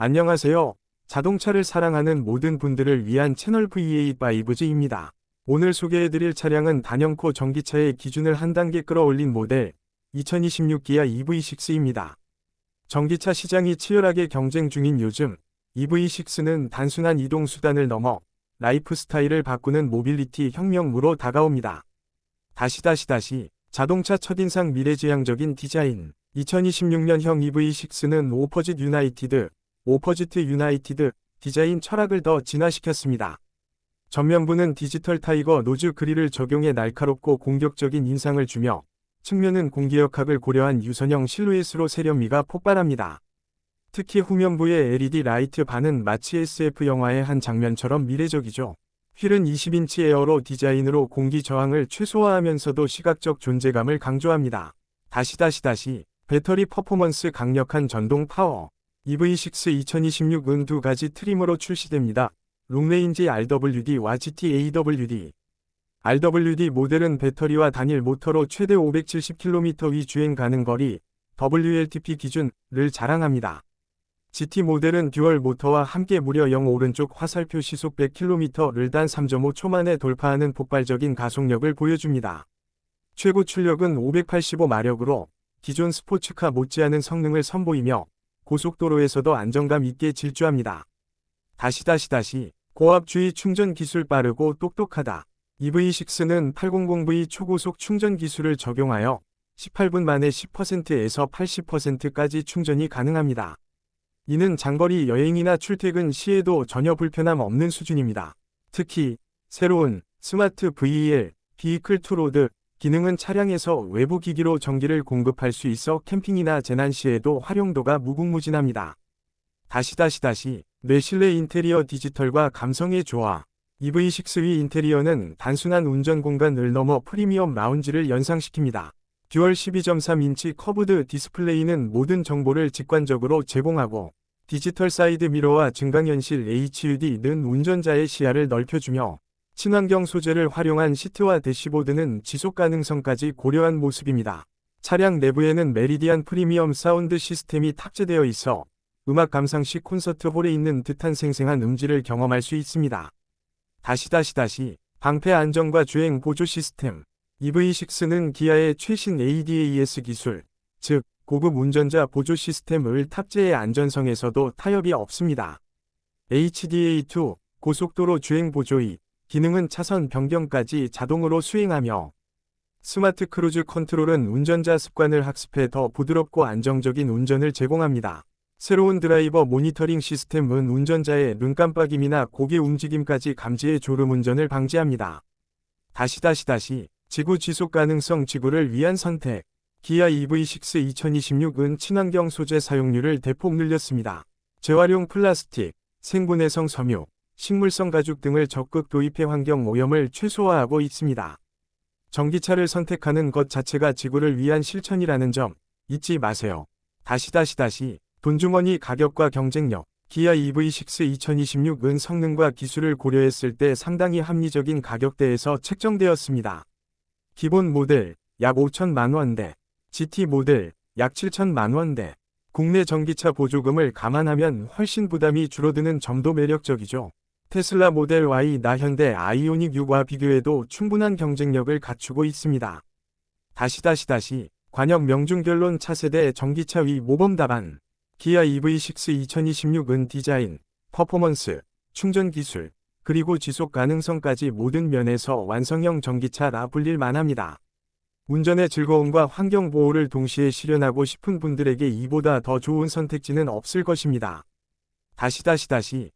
안녕하세요. 자동차를 사랑하는 모든 분들을 위한 채널 VA5G입니다. 오늘 소개해드릴 차량은 단연코 전기차의 기준을 한 단계 끌어올린 모델 2026 기아 EV6입니다. 전기차 시장이 치열하게 경쟁 중인 요즘 EV6는 단순한 이동 수단을 넘어 라이프 스타일을 바꾸는 모빌리티 혁명으로 다가옵니다. 다시 다시 다시 자동차 첫인상 미래지향적인 디자인 2026년형 EV6는 오퍼짓 유나이티드, 오퍼지트 유나이티드 디자인 철학을 더 진화시켰습니다. 전면부는 디지털 타이거 노즈 그릴을 적용해 날카롭고 공격적인 인상을 주며 측면은 공기역학을 고려한 유선형 실루엣으로 세련미가 폭발합니다. 특히 후면부의 LED 라이트 반은 마치 SF 영화의 한 장면처럼 미래적이죠. 휠은 20인치 에어로 디자인으로 공기 저항을 최소화하면서도 시각적 존재감을 강조합니다. 다시 다시 다시 배터리 퍼포먼스 강력한 전동 파워 EV6 2026은 두 가지 트림으로 출시됩니다. 롱레인지 RWD와 GT-AWD RWD 모델은 배터리와 단일 모터로 최대 570km 위 주행 가능 거리 WLTP 기준을 자랑합니다. GT 모델은 듀얼 모터와 함께 무려 0 오른쪽 화살표 시속 100km를 단 3.5초 만에 돌파하는 폭발적인 가속력을 보여줍니다. 최고 출력은 585마력으로 기존 스포츠카 못지않은 성능을 선보이며 고속도로에서도 안정감 있게 질주합니다. 다시 다시 다시 고압주의 충전 기술 빠르고 똑똑하다. EV6는 800V 초고속 충전 기술을 적용하여 18분 만에 10%에서 80%까지 충전이 가능합니다. 이는 장거리 여행이나 출퇴근 시에도 전혀 불편함 없는 수준입니다. 특히 새로운 스마트 VEL, 비이클 투로드 기능은 차량에서 외부 기기로 전기를 공급할 수 있어 캠핑이나 재난 시에도 활용도가 무궁무진합니다. 다시 다시 다시 내 실내 인테리어 디지털과 감성의 조화 EV6 위 인테리어는 단순한 운전 공간을 넘어 프리미엄 라운지를 연상시킵니다. 듀얼 12.3인치 커브드 디스플레이는 모든 정보를 직관적으로 제공하고 디지털 사이드 미러와 증강현실 HUD는 운전자의 시야를 넓혀주며 친환경 소재를 활용한 시트와 대시보드는 지속 가능성까지 고려한 모습입니다. 차량 내부에는 메리디안 프리미엄 사운드 시스템이 탑재되어 있어 음악 감상 시 콘서트 홀에 있는 듯한 생생한 음질을 경험할 수 있습니다. 다시 다시 다시 방패 안정과 주행 보조 시스템 EV6는 기아의 최신 ADAS 기술, 즉 고급 운전자 보조 시스템을 탑재해 안전성에서도 타협이 없습니다. HDA2 고속도로 주행 보조이 기능은 차선 변경까지 자동으로 수행하며 스마트 크루즈 컨트롤은 운전자 습관을 학습해 더 부드럽고 안정적인 운전을 제공합니다. 새로운 드라이버 모니터링 시스템은 운전자의 눈 깜빡임이나 고개 움직임까지 감지해 졸음 운전을 방지합니다. 다시 다시 다시 지구 지속 가능성 지구를 위한 선택 기아 EV6 2026은 친환경 소재 사용률을 대폭 늘렸습니다. 재활용 플라스틱, 생분해성 섬유, 식물성 가죽 등을 적극 도입해 환경 오염을 최소화하고 있습니다. 전기차를 선택하는 것 자체가 지구를 위한 실천이라는 점 잊지 마세요. 다시 다시 다시 돈주머니 가격과 경쟁력 기아 EV6 2026은 성능과 기술을 고려했을 때 상당히 합리적인 가격대에서 책정되었습니다. 기본 모델 약 5천만 원대, GT 모델 약 7천만 원대, 국내 전기차 보조금을 감안하면 훨씬 부담이 줄어드는 점도 매력적이죠. 테슬라 모델 Y 나 현대 아이오닉 6과 비교해도 충분한 경쟁력을 갖추고 있습니다. 다시 다시 다시 관역 명중결론 차세대 전기차 위 모범 답안 기아 EV6 2026은 디자인, 퍼포먼스, 충전 기술, 그리고 지속 가능성까지 모든 면에서 완성형 전기차라 불릴 만합니다. 운전의 즐거움과 환경 보호를 동시에 실현하고 싶은 분들에게 이보다 더 좋은 선택지는 없을 것입니다. 다시 다시 다시